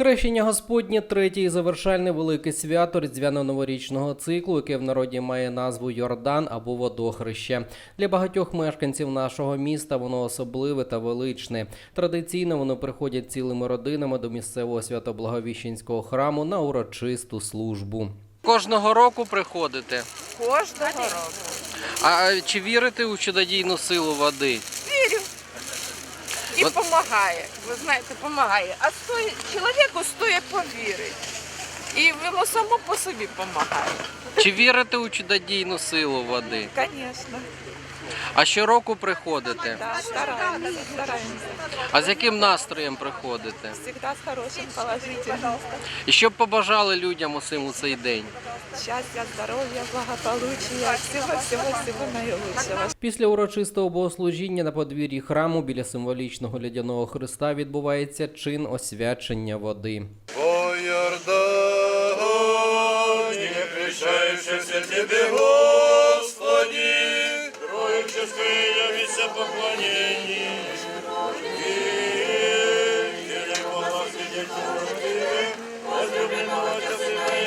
Хрещення Господнє третє і завершальне велике свято різдвяно-новорічного циклу, яке в народі має назву Йордан або Водохреще. Для багатьох мешканців нашого міста воно особливе та величне. Традиційно вони приходять цілими родинами до місцевого свято-благовіщенського храму на урочисту службу. Кожного року приходите. Кожного року. А чи вірите у чудодійну силу води? І От- допомагає. Ви знаєте, допомагає. А стоїть, чоловіку стоїть повірить. І воно само по собі допомагає. Чи вірите у чудодійну силу води? Звісно. А щороку приходите? Да, стараємося, стараємося. А з яким настроєм приходите? Всегда з хорошим, положительним. І що б побажали людям усім у цей день? Щастя, здоров'я, благополуччя, всього, всього, всього найкращого. Після урочистого богослужіння на подвір'ї храму біля символічного лядяного хреста відбувається чин освячення води. По Йордані, причаючися Тебе, Тебя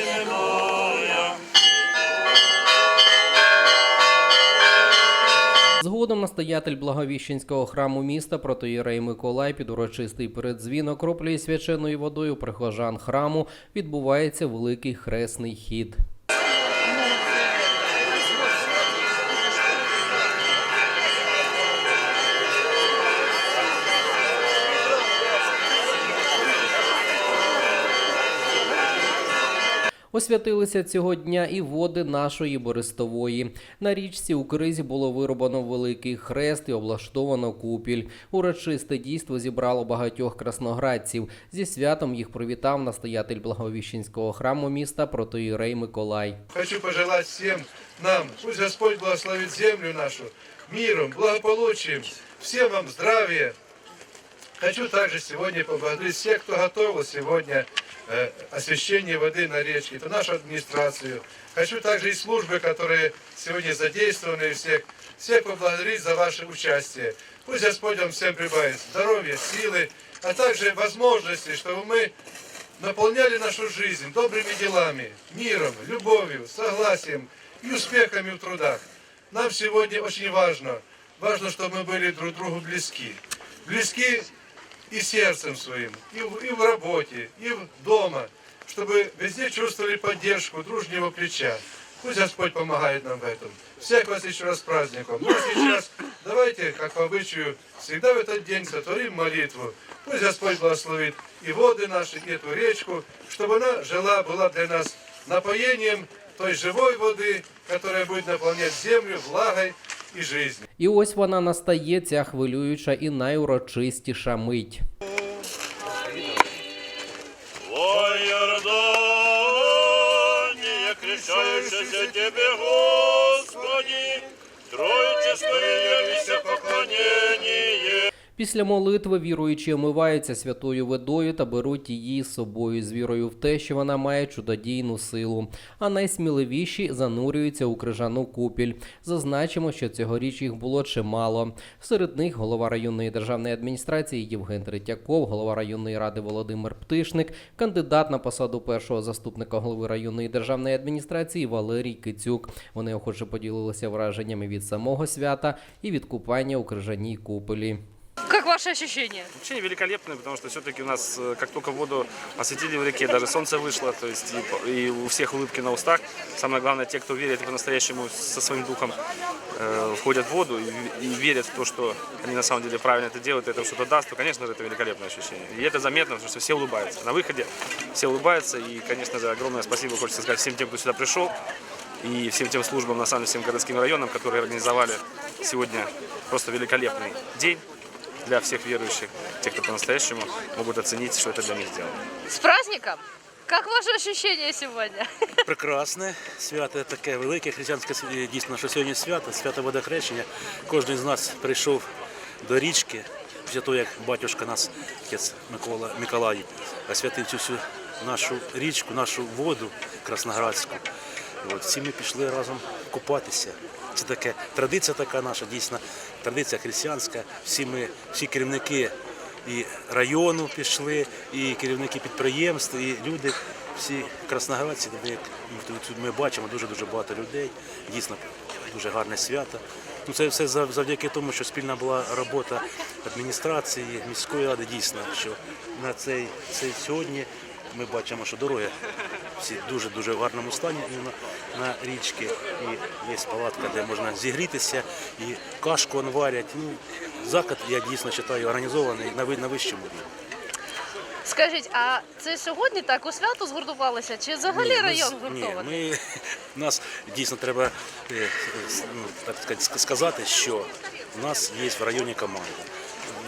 именуя. Згодом настоятель Благовіщенського храму міста протоїрей Миколай під урочистий передзвін окроплює свяченою водою прихожан храму. Відбувається великий хресний хід. Освятилися цього дня і води нашої Бористової. На річці у кризі було вироблено великий хрест і облаштовано купіль. Урочисте дійство зібрало багатьох красноградців. Зі святом їх привітав настоятель Благовіщенського храму міста протоїрей Миколай. Хочу пожелать всем нам, пусть Господь благословит землю нашу миром, благополучием, всем вам здравия. Хочу также сегодня поблагодарить всех, кто готовил сегодня э, освящение воды на речке, это нашу администрацию. Хочу также и службы, которые сегодня задействованы, всех, всех поблагодарить за ваше участие. Пусть Господь вам всем прибавит здоровья, силы, а также возможности, чтобы мы наполняли нашу жизнь добрыми делами, миром, любовью, согласием и успехами в трудах. Нам сегодня очень важно, важно, чтобы мы были друг другу близки. Близки и сердцем своим, и в, и в работе, и в дома, чтобы везде чувствовали поддержку дружнего плеча. Пусть Господь помогает нам в этом. Всех вас еще раз с праздником. Ну а сейчас давайте, как по обычаю, всегда в этот день сотворим молитву. Пусть Господь благословит и воды наши, и эту речку, чтобы она жила, была для нас напоением той живой воды, которая будет наполнять землю влагой и жизнь, І ось вона настає, ця хвилююча і найурочистіша мить. О Иордане, крещающийся Тебе, Після молитви віруючі омиваються святою водою та беруть її з собою з вірою в те, що вона має чудодійну силу. А найсміливіші занурюються у крижану купіль. Зазначимо, що цьогоріч їх було чимало. Серед них голова районної державної адміністрації Євген Третьяков, голова районної ради Володимир Птишник, кандидат на посаду першого заступника голови районної державної адміністрації Валерій Кицюк. Вони охоче поділилися враженнями від самого свята і від купання у крижаній куполі. Ваши ощущения? Ощущения великолепные, потому что все-таки у нас, э, как только воду осветили в реке, даже солнце вышло, то есть и, и у всех улыбки на устах. Самое главное, те, кто верит по-настоящему со своим духом, э, входят в воду и, и верят в то, что они на самом деле правильно это делают, и это что-то даст, то, конечно же, это великолепное ощущение. И это заметно, потому что все улыбаются. На выходе все улыбаются, и, конечно же, огромное спасибо хочется сказать всем тем, кто сюда пришел, и всем тем службам, на самом деле, всем городским районам, которые организовали сегодня просто великолепный день для всех верующих, тех, кто по-настоящему могут оценить, что это для них сделано. С праздником! Как ваши ощущения сегодня? Прекрасне свято таке велике християнське свя- дійсно, що сьогодні свято, свято водохрещення. Кожен з нас прийшов до річки після того, як батюшка нас, отець Микола Миколай, освятив цю всю нашу річку, нашу воду красноградську. От, всі ми пішли разом купатися. Це таке традиція така наша, дійсно, традиція християнська. Всі ми, всі керівники і району пішли, і керівники підприємств, і люди, всі красноградці, як ми бачимо дуже дуже багато людей. Дійсно дуже гарне свято. Ну, це все завдяки тому, що спільна була робота адміністрації, міської ради. Дійсно, що на цей, цей сьогодні ми бачимо, що дороги всі дуже дуже в гарному стані іменно на річки. І є палатка, де можна зігрітися, і кашку он варять. Ну, заклад, я дійсно вважаю, організований на, на вищому рівні. Скажіть, а це сьогодні так у свято згуртувалися? Чи взагалі Ні, ми район з- гуртований? Ні, ми, нас дійсно треба е, е, ну, так сказати, сказати, що в нас є в районі команда.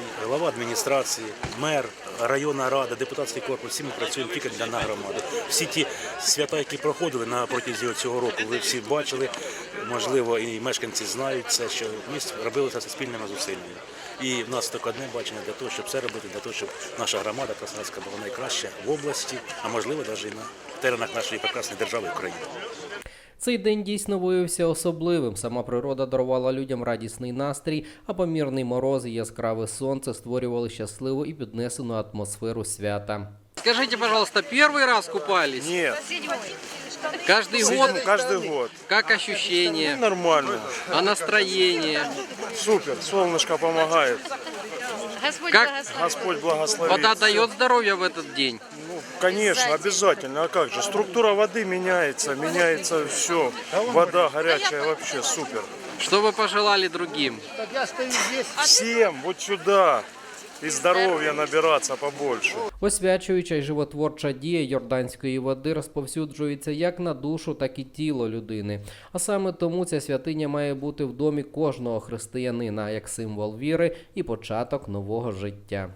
І Голова адміністрації, мер, районна рада, депутатський корпус, всі ми працюємо тільки для на громади. Всі ті свята, які проходили на протязі цього року, ви всі бачили, можливо, і мешканці знають це, що ми робили це спільними зусиллями. І в нас тільки одне бачення для того, щоб все робити, для того, щоб наша громада Краснодарська була найкраща в області, а можливо, навіть і на теренах нашої прекрасної держави України. Цей день дійсно виявився особливим. Сама природа дарувала людям радісний настрій, а помірний мороз і яскраве сонце створювали щасливу і піднесену атмосферу свята. Скажите, пожалуйста, первый раз купались? Нет, Каждый год? каждый год. Как ощущения? Нормально. А настроение? Супер. Солнышко помогает. Господь Как? благословив. Господь благословит. Вода дает здоровье в этот день? Конечно, обязательно. А как же? Структура воды меняется, меняется все. Вода горячая вообще супер. Что вы пожелали другим? Всем вот сюда. И здоровья набираться побольше. Освячуюча й животворча дія йорданської води розповсюджується як на душу, так і тіло людини. А саме тому ця святиня має бути в домі кожного християнина як символ віри і початок нового життя.